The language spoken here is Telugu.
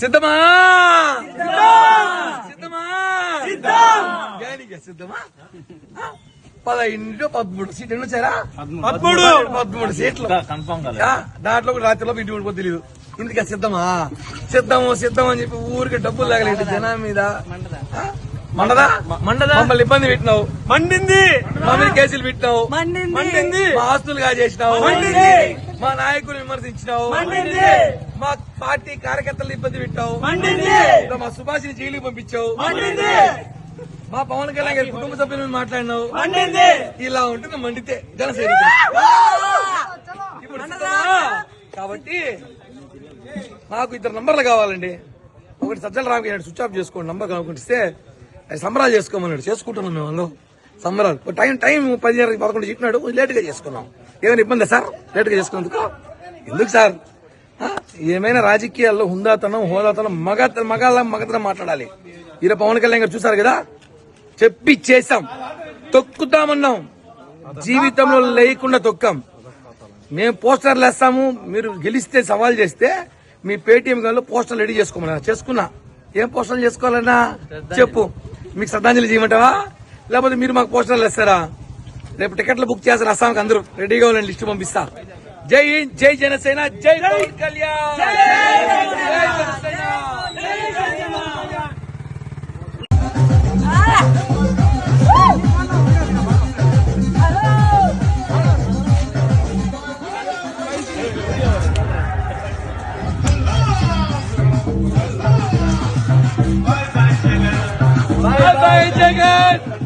సిద్ధమా? సిద్ధమా? సిద్ధమా? పదహైదు పదమూడు సీట్లు వచ్చారా? పదమూడు. పదమూడు. సీట్లు. దాంట్లో కూడా రాత్రిలో ఇంటి ఉండిపోతే తెలియదు ఇందుకే సిద్ధమా? సిద్ధము సిద్ధం అని చెప్పి ఊరికి డబ్బులు లాగలేదు జనం మీద? మండదా? మండదా? మమ్మల్ని ఇబ్బంది పెట్టినావు. మండింది. మా మీద కేసులు పెట్టినావు. మండింది. ఆస్తులు కాజేసినావు. మా నాయకులు విమర్శించినావు. మా పార్టీ కార్యకర్తలు ఇబ్బంది పెట్టావు. మా సుభాషిని జైలుకి పంపించావు. మా పవన్ కళ్యాణ్ గారి కుటుంబ సభ్యుల మీద మాట్లాడినావు. ఇలా ఉంటుంది మండితే జనసేన ఇప్పుడు? కాబట్టి నాకు ఇద్దరు నంబర్లు కావాలండి. ఒకటి సజ్జల రామకి స్విచ్ ఆఫ్ చేసుకోండి నంబర్ కనుక్కుంటే అది సంబరాలు చేసుకోమన్నాడు. చేసుకుంటున్నాం మేము అందులో. సంబరాలు. టైం టైం పదిహేను పదకొండు చెప్పినాడు. లేటుగా చేసుకున్నాం. ఏమైనా ఇబ్బందా సార్? లేట్గా చేసుకున్నందుకు? ఎందుకు సార్? ఏమైనా రాజకీయాల్లో హుందాతనం హోదాతనం మగ మగాళ్ళ మగతనం మాట్లాడాలి. ఈర పవన్ కళ్యాణ్ గారు చూసారు కదా? చెప్పి చేసాం తొక్కుతామన్నాం. జీవితంలో లేకుండా తొక్కాం. మేము పోస్టర్లు వేస్తాము. మీరు గెలిస్తే సవాల్ చేస్తే మీ పేటీఎం గంలో పోస్టర్లు రెడీ చేసుకోమన్నా. చేసుకున్నా. ఏం పోస్టర్లు చేసుకోవాలన్నా? చెప్పు. మీకు శ్రద్ధాంజలి చేయమంటావా? లేకపోతే మీరు మాకు పోస్టర్లు వేస్తారా? రేపు టికెట్లు బుక్ చేస్తారు అస్సాంకి అందరూ రెడీగా ఉండండి లిస్టు పంపిస్తా. జై హింద్ జై జనసేన జై పవన్ కళ్యాణ్. జై జనసేన బాయ్